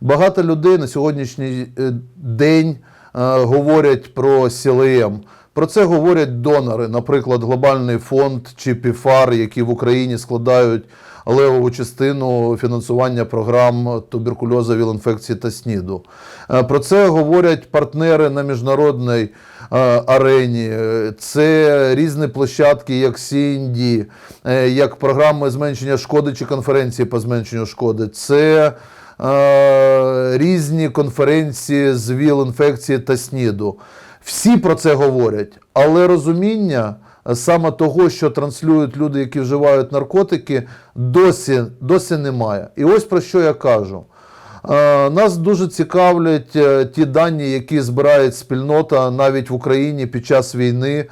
Багато людей на сьогоднішній е, день е, говорять про СІЛМ. Про це говорять донори, наприклад, Глобальний фонд чи ПІФАР, які в Україні складають левову частину фінансування програм туберкульозу, віл-інфекції та СНІДу. Е, Про це говорять партнери на міжнародній арені. Це різні площадки, як е, як програми зменшення шкоди чи конференції по зменшенню шкоди. Це е, різні конференції з ВІЛ-інфекції та СНІДу. Всі про це говорять, але розуміння е, саме того, що транслюють люди, які вживають наркотики, досі, досі немає. І ось про що я кажу. Е, Нас дуже цікавлять е, ті дані, які збирає спільнота навіть в Україні під час війни,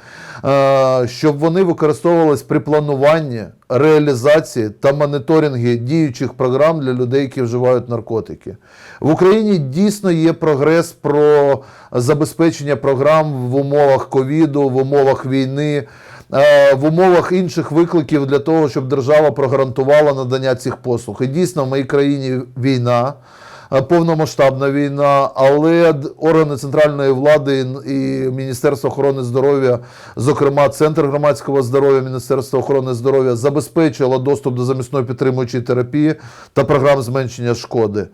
е, щоб вони використовувались при плануванні, реалізації та моніторингі діючих програм для людей, які вживають наркотики. В Україні дійсно є прогрес про забезпечення програм в умовах ковіду, в умовах війни. Е, В умовах інших викликів для того, щоб держава прогарантувала надання цих послуг. І дійсно в моїй країні війна, е, повномасштабна війна, але органи центральної влади і Міністерство охорони здоров'я, зокрема Центр громадського здоров'я, Міністерство охорони здоров'я забезпечило доступ до замісної підтримуючої терапії та програм зменшення шкоди.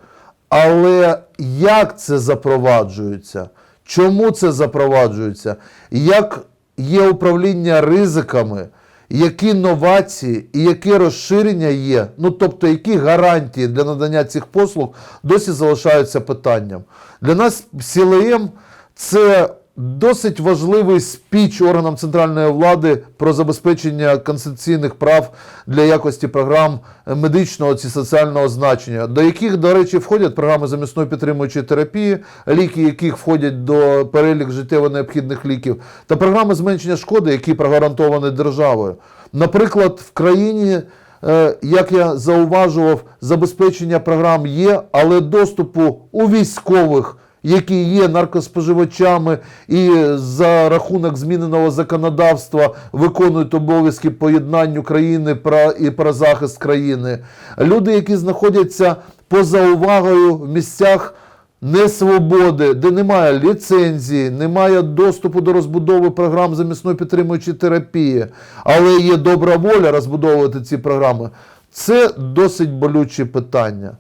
Але як це запроваджується? Чому це запроваджується? Як є управління ризиками? Які новації і яке розширення є, ну тобто які гарантії для надання цих послуг досі залишаються питанням. Для нас CLM це досить важливий спіч органам центральної влади про забезпечення конституційних прав для якості програм медичного чи соціального значення, до яких, до речі, входять програми замісної підтримуючої терапії, ліки, яких входять до перелік життєво необхідних ліків, та програми зменшення шкоди, які прогарантовані державою. Наприклад, в країні. Е, Як я зауважував, забезпечення програм є, але доступу у військових, які є наркоспоживачами і за рахунок зміненого законодавства виконують обов'язки по єднанню країни і про захист країни. Люди, які знаходяться поза увагою в місцях несвободи, де немає ліцензії, немає доступу до розбудови програм замісної підтримуючої терапії, але є добра воля розбудовувати ці програми. Це досить болюче питання.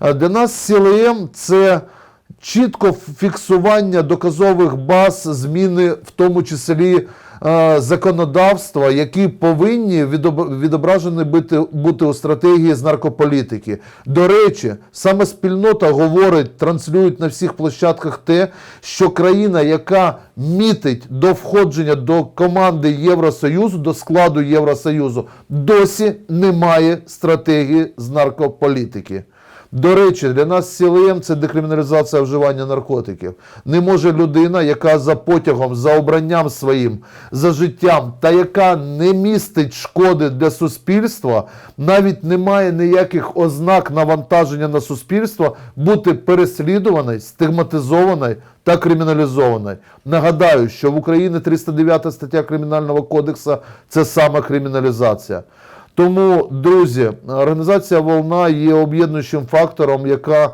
Для нас СІЛМ це чітко фіксування доказових баз, зміни, в тому числі е, законодавства, які повинні відоб- відображені бути, бути у стратегії з наркополітики. До речі, саме спільнота говорить, транслюють на всіх площадках те, що країна, яка мітить до входження до команди Євросоюзу, до складу Євросоюзу, досі не має стратегії з наркополітики. До речі, для нас СІЛМ це декриміналізація вживання наркотиків. Не може людина, яка за потягом, за обранням своїм, за життям, та яка не містить шкоди для суспільства, навіть не має ніяких ознак навантаження на суспільство, бути переслідуваною, стигматизованою та криміналізованою. Нагадаю, що в Україні 309 стаття Кримінального кодексу це саме криміналізація. Тому, друзі, організація Волна є об'єднуючим фактором, яка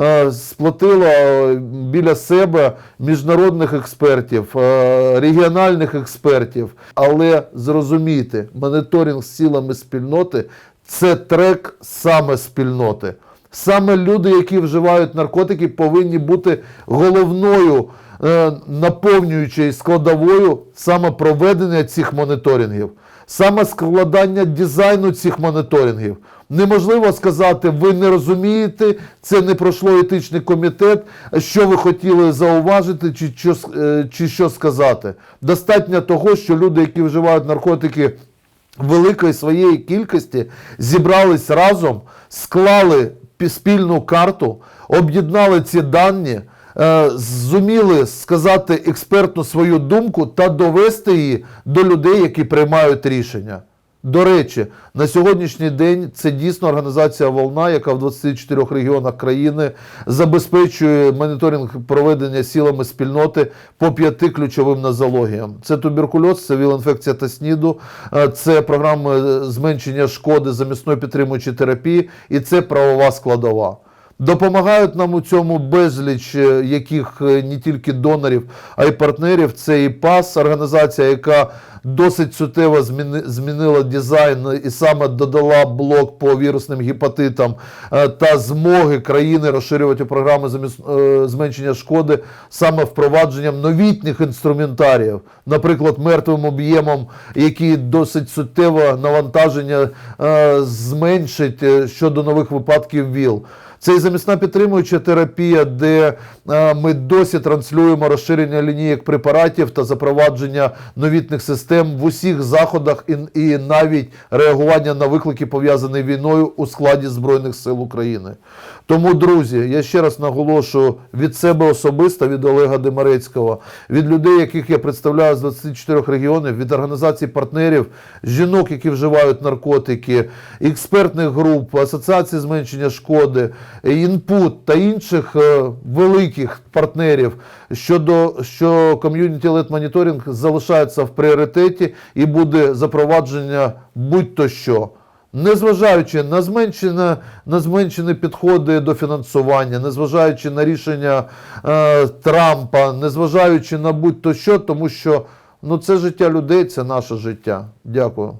е, сплотила е, біля себе міжнародних експертів, е, регіональних експертів. Але зрозумійте, моніторинг з цілами спільноти це трек саме спільноти. Саме люди, які вживають наркотики, повинні бути головною е, наповнюючою складовою саме проведення цих моніторингів, саме складання дизайну цих моніторингів. Неможливо сказати, ви не розумієте, це не пройшло етичний комітет, що ви хотіли зауважити чи що, е, чи що сказати. Достатньо того, що люди, які вживають наркотики, великої своєї кількості зібрались разом, склали спільну карту, об'єднали ці дані, е, зуміли сказати експертну свою думку та довести її до людей, які приймають рішення. До речі, на сьогоднішній день це дійсно організація Волна, яка в 24 регіонах країни забезпечує моніторинг проведення силами спільноти по п'яти ключовим нозологіям. Це туберкульоз, це віл-інфекція та СНІДу, е, це програми зменшення шкоди замісної підтримуючої терапії і це правова складова. Допомагають нам у цьому безліч е, яких е, не тільки донорів, а й партнерів. Це і ПАС, організація, яка досить суттєво зміни- змінила дизайн і саме додала блок по вірусним гепатитам е, та змоги країни розширювати програми е, зменшення шкоди саме впровадженням новітніх інструментаріїв, наприклад, мертвим об'ємом, який досить суттєво навантаження е, зменшить щодо нових випадків ВІЛ. Це і замісна підтримуюча терапія, де ми досі транслюємо розширення лінійок препаратів та запровадження новітних систем в усіх заходах і, і навіть реагування на виклики, пов'язані війною у складі Збройних сил України. Тому, друзі, я ще раз наголошую від себе особисто, від Олега Демарецького, від людей, яких я представляю з 24 регіонів, від організацій партнерів, жінок, які вживають наркотики, експертних груп, асоціації зменшення шкоди, інпут та інших е, великих партнерів щодо що ком'юніті лед моніторинг залишається в пріоритеті і буде запровадження будь-то що. Незважаючи на зменшені, на зменшені підходи до фінансування, незважаючи на рішення е, Трампа, незважаючи на будь-то що, тому що ну, це життя людей, це наше життя. Дякую.